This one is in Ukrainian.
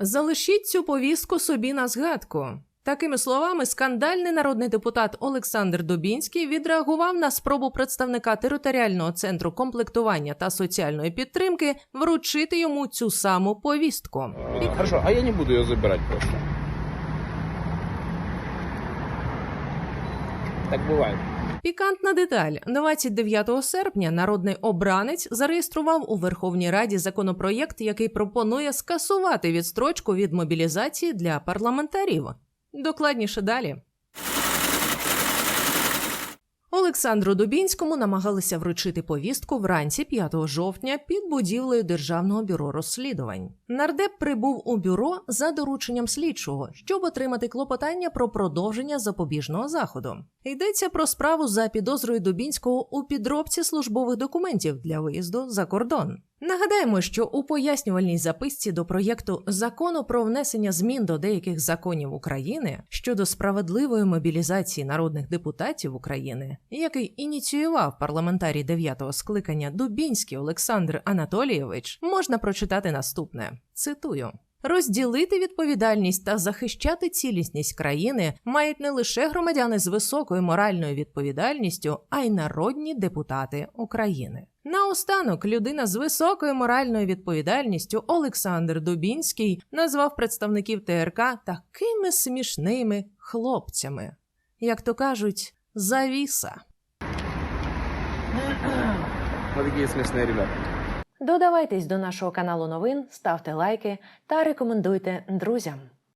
Залишіть цю повістку собі на згадку. Такими словами, скандальний народний депутат Олександр Дубінський відреагував на спробу представника територіального центру комплектування та соціальної підтримки вручити йому цю саму повістку. Хорошо, а я не буду ее забирать просто. Так бывает. Пікантна деталь 29 серпня народний обранець зареєстрував у Верховній Раді законопроєкт, який пропонує скасувати відстрочку від мобілізації для парламентарів. Докладніше далі. Олександру Дубінському намагалися вручити повістку вранці 5 жовтня під будівлею Державного бюро розслідувань. Нардеп прибув у бюро за дорученням слідчого, щоб отримати клопотання про продовження запобіжного заходу. Йдеться про справу за підозрою Дубінського у підробці службових документів для виїзду за кордон. Нагадаємо, що у пояснювальній записці до проєкту закону про внесення змін до деяких законів України щодо справедливої мобілізації народних депутатів України, який ініціював парламентарій 9-го скликання Дубінський Олександр Анатолійович, можна прочитати наступне: цитую. Розділити відповідальність та захищати цілісність країни мають не лише громадяни з високою моральною відповідальністю, а й народні депутати України. Наостанок людина з високою моральною відповідальністю Олександр Дубінський назвав представників ТРК такими смішними хлопцями, як то кажуть, завіса. Ребята. Додавайтесь до нашого каналу новин, ставте лайки та рекомендуйте друзям.